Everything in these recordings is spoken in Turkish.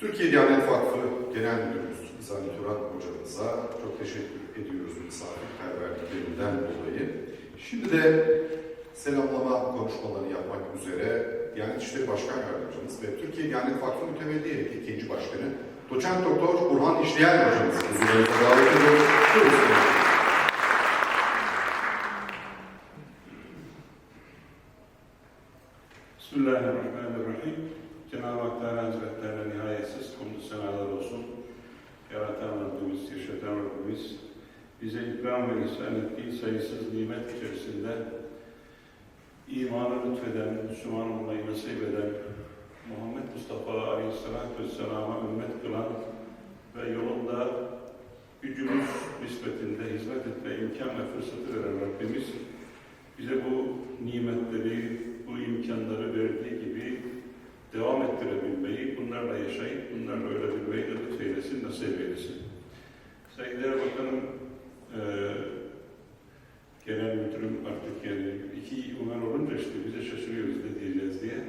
Türkiye Diyanet Vakfı Genel Müdürümüz İzani Turan hocamıza çok teşekkür ediyoruz misafirperverliklerinden dolayı. Şimdi de selamlama konuşmalarını yapmak üzere Diyanet İşleri Başkan Yardımcımız ve Türkiye Diyanet Vakfı Mütevelli ikinci başkanı Doçent Doktor Burhan İşleyen hocamız huzurlarınıza davet ediyoruz. Nasip eden, Muhammed Mustafa Aleyhisselatü Vesselam'a ümmet kılan ve yolunda gücümüz nispetinde hizmet etme imkan ve fırsatı veren Rabbimiz bize bu nimetleri, bu imkanları verdiği gibi devam ettirebilmeyi, bunlarla yaşayıp bunlarla ölebilmeyi de lütfeylesin, nasip eylesin. Saygıdeğer Bakanım, eee Genel Müdürüm artık yani iki ünvan olunca işte bize şaşırıyoruz ne diyeceğiz diye. Eee,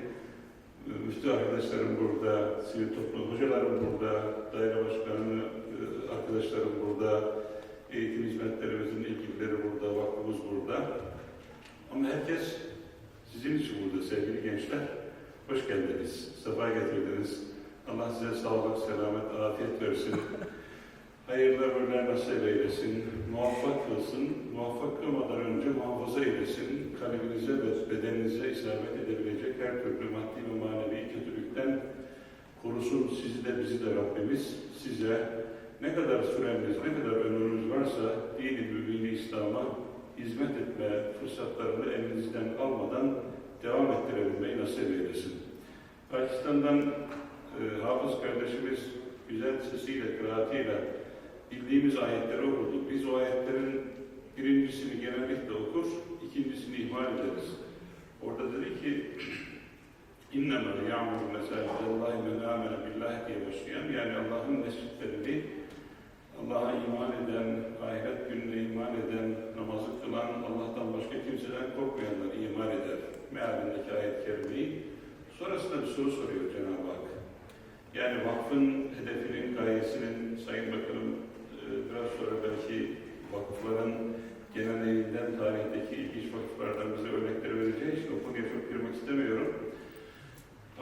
Müftü arkadaşlarım burada, sivil toplum hocalarım burada, daire başkanı eee, arkadaşlarım burada, eğitim hizmetlerimizin ilgilileri burada, vakfımız burada. Ama herkes sizin için burada sevgili gençler. Hoş geldiniz, sefa getirdiniz. Allah size sağlık, selamet, afiyet versin. Hayırlı ömürler nasip eylesin, muvaffak kılsın, muvaffak kılmadan önce muhafaza eylesin, kalbinize ve bedeninize isabet edebilecek her türlü maddi ve manevi kötülükten korusun. Sizi de bizi de Rabbimiz. Size ne kadar süremiz, ne kadar ömrümüz varsa dini mümini İslam'a hizmet etme fırsatlarını elinizden almadan devam ettirebilmeyi nasip eylesin. Pakistan'dan e, hafız kardeşimiz güzel sesiyle, kıraatiyle bildiğimiz ayetleri okudu. Biz o ayetlerin birincisini genellikle okur, ikincisini ihmal ederiz. Orada dedi ki İnnemâ ya'muru mesâcidallahi men âmene billahi diye başlayan yani Allah'ın mescitlerini Allah'a iman eden, ahiret gününe iman eden, namazı kılan, Allah'tan başka kimseden korkmayanlar iman eder. Mealindeki ayet-i kerimeyi. Sonrasında bir soru soruyor Cenab-ı Hak. Yani vakfın hedefinin, gayesinin, Sayın Bakanım biraz sonra belki vakıfların geleneğinden, tarihteki ilginç vakıflardan bize örnekleri vereceği için o konuya çok girmek istemiyorum.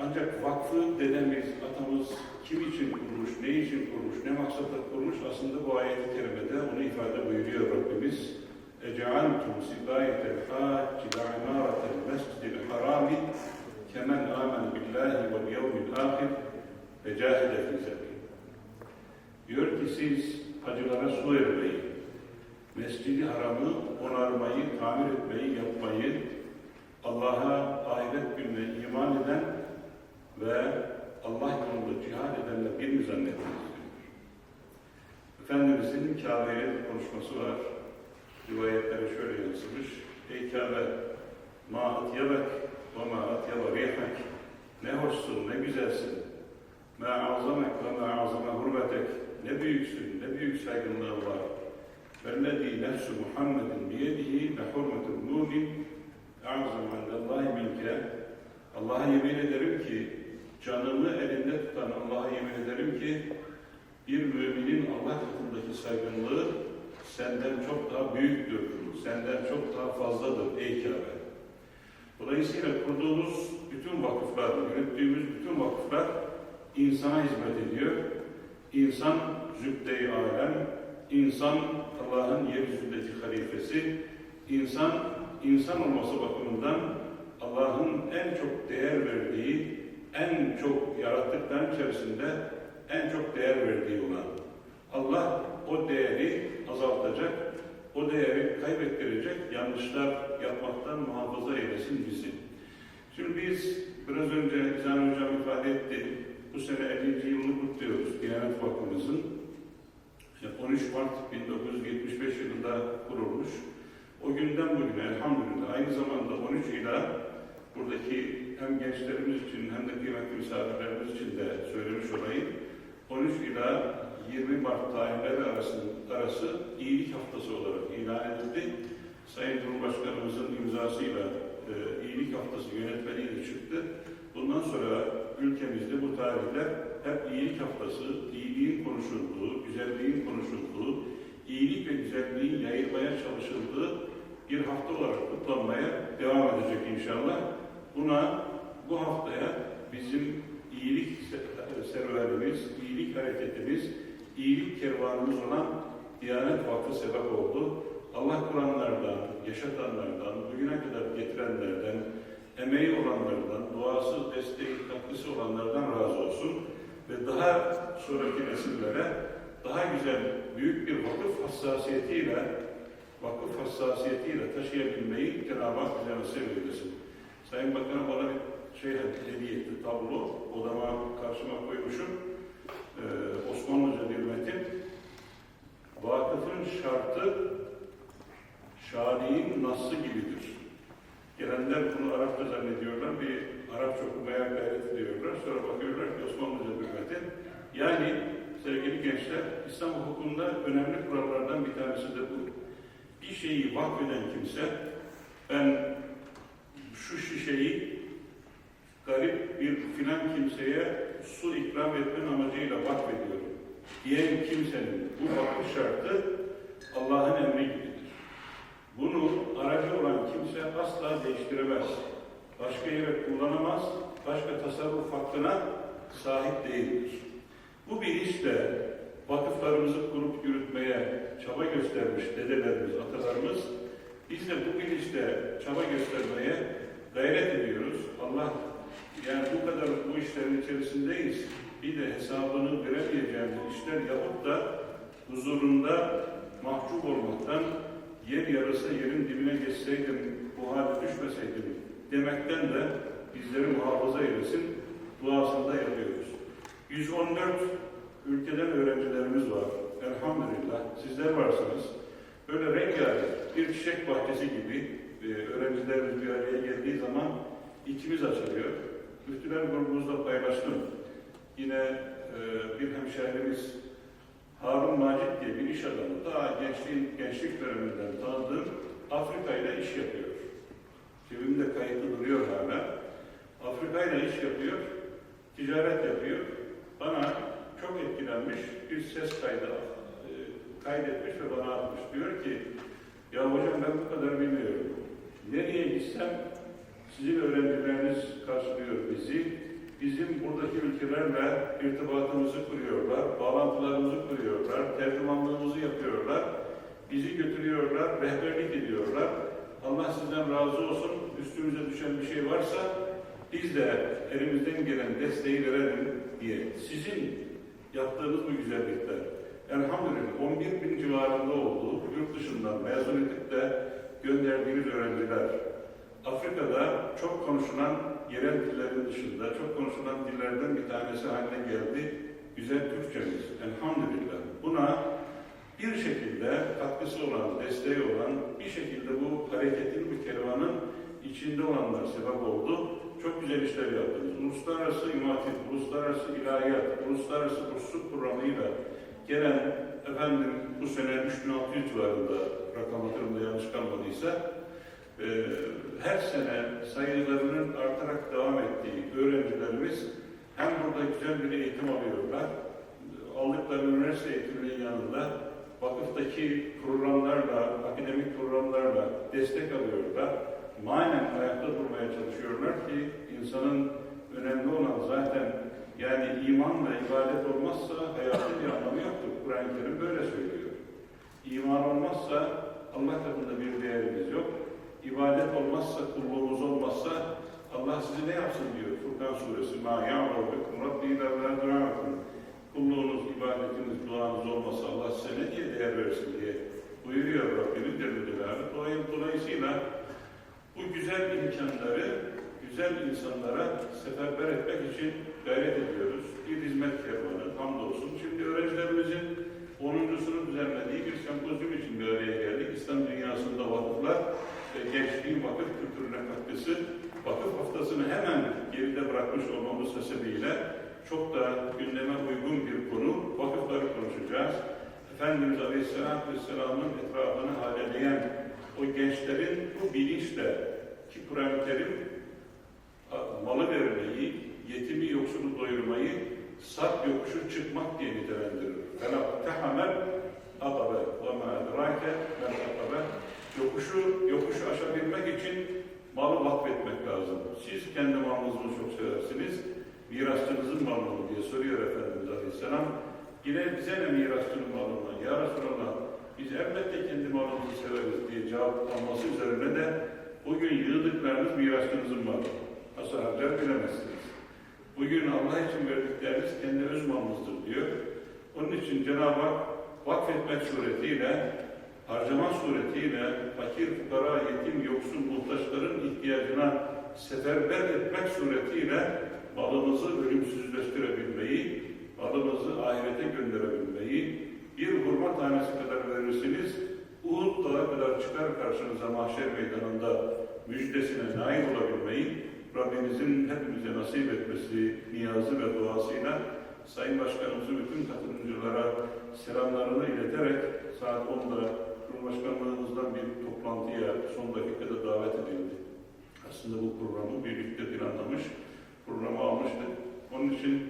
Ancak vakfı dedemiz, atamız kim için kurmuş, ne için kurmuş, ne maksatla kurmuş aslında bu ayet-i kerimede onu ifade buyuruyor Rabbimiz. اَجَعَلْتُمْ سِبَايَةَ الْحَاجِ لَعِمَارَةَ الْمَسْجِدِ الْحَرَامِ كَمَنْ آمَنَ بِاللّٰهِ وَالْيَوْمِ الْآخِرِ وَجَاهِدَ فِي سَبِيلِ Diyor ki siz hacılara su vermeyi, Mescid-i Haram'ı onarmayı, tamir etmeyi, yapmayı, Allah'a ahiret gününe iman eden ve Allah yolunda cihad edenler bir mi zannettiniz diyor. Efendimizin Kabe'ye konuşması var. Rivayetlere şöyle yansımış. Ey Kabe, ma atyabek ve ma atyaba rihak. Ne hoşsun, ne güzelsin. Ma azamek ve ma azama hurmetek Ne büyüksün, ne büyük saygınlığın var. فَالَّذ۪ي نَفْسُ مُحَمَّدٍ بِيَدِهِ لَحُرْمَةُ الْمُؤْمِنِ اَعْزَمْ عَنْدَ اللّٰهِ مِنْكَ Allah'a yemin ederim ki, canımı elinde tutan Allah'a yemin ederim ki, bir müminin Allah katındaki saygınlığı senden çok daha büyüktür, senden çok daha fazladır ey Kabe. Dolayısıyla kurduğumuz bütün vakıflar, yürüttüğümüz bütün vakıflar insana hizmet ediyor. İnsan zübde-i alem, insan Allah'ın yeryüzündeki halifesi, insan, insan olması bakımından Allah'ın en çok değer verdiği, en çok yarattıkların içerisinde en çok değer verdiği olan. Allah o değeri azaltacak, o değeri kaybettirecek, yanlışlar yapmaktan muhafaza eylesin bizi. Şimdi biz biraz önce İzhan Hocam ifade etti, bu sene 50. yılını kutluyoruz Diyanet Vakfımızın. 13 Mart 1975 yılında kurulmuş. O günden bugüne elhamdülillah aynı zamanda 13 ila buradaki hem gençlerimiz için hem de kıymetli misafirlerimiz için de söylemiş olayım. 13 ila 20 Mart tarihleri arası, arası iyilik haftası olarak ilan edildi. Sayın Cumhurbaşkanımızın imzasıyla e, iyilik haftası yönetmeliği çıktı. Bundan sonra ülkemizde bu tarihler hep iyilik haftası, iyiliğin konuşulduğu, güzelliğin konuşulduğu, iyilik ve güzelliğin yayılmaya çalışıldığı bir hafta olarak kutlanmaya devam edecek inşallah. Buna bu haftaya bizim iyilik se- serüvenimiz, iyilik hareketimiz, iyilik kervanımız olan Diyanet Vakfı sebep oldu. Allah Kur'anlardan, yaşatanlardan, bugüne kadar getirenlerden, emeği olanlardan, duası, desteği, katkısı olanlardan razı olsun. Ve daha sonraki nesillere daha güzel, büyük bir vakıf hassasiyetiyle, vakıf hassasiyetiyle taşıyabilmeyi Cenab-ı Hak bize nasip eylesin. Sayın Bakanım bana bir şey hediye etti, tablo. Odama karşıma koymuşum. Ee, Osmanlıca bir metin. Vakıfın şartı şadiğin nasıl gibidir. Gelenler bunu Arapça zannediyorlar, bir Arapça okumaya gayret ediyorlar. Sonra bakıyorlar ki Osmanlıca bir metin. Yani sevgili gençler, İslam hukukunda önemli kurallardan bir tanesi de bu. Bir şeyi vakfeden kimse, ben şu şişeyi garip bir filan kimseye su ikram etme amacıyla vakfediyorum diyen kimsenin bu vakıf şartı Allah'ın emri gibidir. Bunu aracı olan. Yere kullanamaz, başka tasarruf hakkına sahip değildir. Bu bilinçle vakıflarımızı kurup yürütmeye çaba göstermiş dedelerimiz, atalarımız, biz de bu bilinçle çaba göstermeye gayret ediyoruz. Allah yani bu kadar bu işlerin içerisindeyiz. Bir de hesabını veremeyeceğimiz işler yapıp da huzurunda mahcup olmaktan yer yarısı yerin dibine geçseydim, bu hale düşmeseydim demekten de bizleri muhafaza eylesin duasında yapıyoruz. 114 ülkeden öğrencilerimiz var. Elhamdülillah sizler varsınız. Böyle rengarenk bir çiçek bahçesi gibi e, öğrencilerimiz bir araya geldiği zaman içimiz açılıyor. Müftüler grubumuzda paylaştım. Yine e, bir hemşehrimiz Harun Macit diye bir iş adamı daha gençliğin, gençlik döneminden tanıdığım Afrika ile iş yapıyor. Cebimde kayıtlı duruyor hala. Afrika ile iş yapıyor, ticaret yapıyor. Bana çok etkilenmiş bir ses kaydı e, kaydetmiş ve bana atmış. Diyor ki, ya hocam ben bu kadar bilmiyorum. Nereye gitsem sizin öğrencileriniz karşılıyor bizi. Bizim buradaki ülkelerle irtibatımızı kuruyorlar, bağlantılarımızı kuruyorlar, tercümanlığımızı yapıyorlar. Bizi götürüyorlar, rehberlik ediyorlar. Allah sizden razı olsun. Üstümüze düşen bir şey varsa biz de elimizden gelen desteği verelim diye. Sizin yaptığınız bu güzellikler. Elhamdülillah 11 bin civarında oldu. Yurt dışından mezun edip de gönderdiğimiz öğrenciler. Afrika'da çok konuşulan yerel dillerin dışında çok konuşulan dillerden bir tanesi haline geldi. Güzel Türkçemiz. Elhamdülillah. Buna bir şekilde katkısı olan, desteği olan, bir şekilde bu hareketin, bu kervanın içinde olanlar sebep oldu. Çok güzel işler yaptınız. Uluslararası imatif, uluslararası ilahiyat, uluslararası bursluk programıyla gelen efendim bu sene 3600 civarında rakam hatırımda yanlış kalmadıysa e, her sene sayılarının artarak devam ettiği öğrencilerimiz hem burada güzel bir eğitim alıyorlar, aldıkları üniversite eğitiminin yanında vakıftaki programlarla, akademik programlarla destek alıyorlar. Manen ayakta durmaya çalışıyorlar ki insanın önemli olan zaten yani imanla ibadet olmazsa hayatın bir anlamı yoktur. Kur'an-ı Kerim böyle söylüyor. İman olmazsa Allah katında bir değerimiz yok. İbadet olmazsa, kulluğumuz olmazsa Allah sizi ne yapsın diyor Furkan suresi. Ma ya'muru bikum rabbi la du'akum. Kulluğunuz, ibadetiniz, duanız olmasa Allah size ne diye değer versin diye buyuruyor Rabbimiz Celle Celaluhu. Dolayısıyla bu güzel imkanları güzel insanlara seferber etmek için gayret ediyoruz. Bir hizmet kervanı, hamdolsun. Şimdi öğrencilerimizin 10.sunu düzenlediği bir sempozyum için bir araya geldik. İslam dünyasında vakıflar ve gençliğin vakıf kültürüne katkısı. Vakıf haftasını hemen geride bırakmış olmamız sebebiyle çok da gündeme uygun bir konu. Vakıfları konuşacağız. Efendimiz Aleyhisselatü Vesselam'ın etrafını haleleyen o gençlerin bu bilinçle ki Kur'an-ı Kerim malı vermeyi, yetimi yoksul Sarp yokuşu çıkmak diye nitelendirir. Tehamel akabe ve ma edrake men akabe. Yokuşu, yokuşu aşabilmek için malı vakfetmek lazım. Siz kendi malınızı çok seversiniz. Mirasçınızın malı diye soruyor Efendimiz Aleyhisselam. Yine bize ne mirasçının malı mı? Ya Resulallah biz elbette kendi malımızı severiz diye cevap alması üzerine de bugün yığdıklarınız mirasçınızın malı. Nasıl harcar bilemezsiniz. Bugün Allah için verdikleriniz kendi öz malınızdır diyor. Onun için Cenab-ı Hak vakfetmek suretiyle, harcama suretiyle fakir, fukara, yetim, yoksul, muhtaçların ihtiyacına seferber etmek suretiyle malımızı ölümsüzleştirebilmeyi, malımızı ahirete gönderebilmeyi, bir hurma tanesi kadar verirsiniz, Uhud dağı kadar çıkar karşınıza mahşer meydanında müjdesine nail olabilmeyi, Rabbimizin hepimize nasip etmesi niyazı ve duasıyla Sayın Başkanımızın bütün katılımcılara selamlarını ileterek saat 10'da Cumhurbaşkanlığımızdan bir toplantıya son dakikada davet edildi. Aslında bu programı birlikte planlamış, programı almıştık. Onun için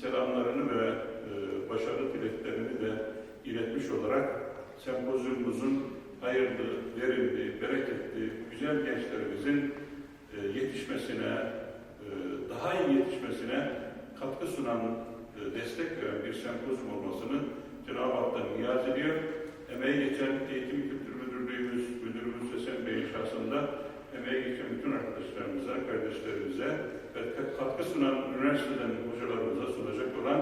selamlarını ve e, başarı dileklerini de iletmiş olarak sempozyumumuzun hayırlı, verimli, bereketli, güzel gençlerimizin e, yetişmesine, e, daha iyi yetişmesine katkı sunan, e, destek veren bir sempozyum olmasını Cenab-ı Hak'tan niyaz ediyor. Emeği geçen Eğitim Kültür Müdürlüğümüz, Müdürümüz Sesen Bey'in şahsında emeği geçen bütün arkadaşlarımıza, kardeşlerimize ve katkı sunan üniversiteden hocalarımıza sunacak olan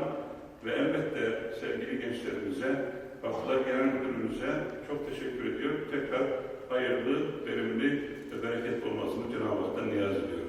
ve elbette sevgili gençlerimize, Vakıflar Genel Müdürümüze çok teşekkür ediyor. Tekrar hayırlı, verimli ve bereketli olmasını Cenab-ı Hak'tan niyaz ediyorum.